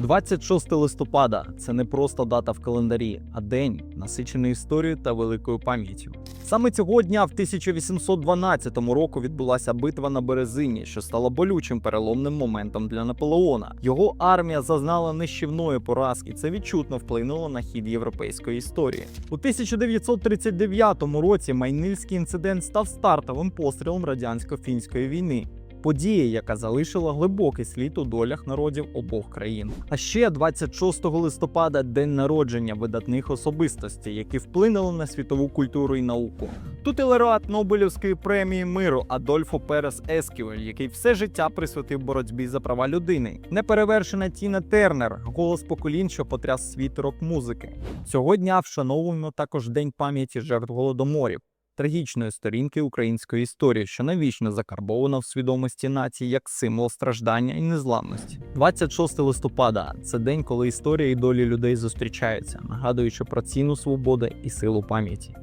26 листопада це не просто дата в календарі, а день, насичений історією та великою пам'яттю. Саме цього дня, в 1812 року, відбулася битва на Березині, що стала болючим переломним моментом для Наполеона. Його армія зазнала нищівної поразки. Це відчутно вплинуло на хід європейської історії. У 1939 році Майнильський інцидент став стартовим пострілом радянсько-фінської війни. Подія, яка залишила глибокий слід у долях народів обох країн. А ще 26 листопада день народження видатних особистостей, які вплинули на світову культуру і науку. Тут і лауреат Нобелівської премії миру Адольфо Перес Есківель, який все життя присвятив боротьбі за права людини. Неперевершена Тіна Тернер, голос поколінь, що потряс світ рок-музики. Цього дня вшановуємо також День пам'яті жертв голодоморів. Трагічної сторінки української історії, що навічно закарбована в свідомості нації як символ страждання і незламності. 26 листопада це день, коли історія і долі людей зустрічаються, нагадуючи про ціну свободи і силу пам'яті.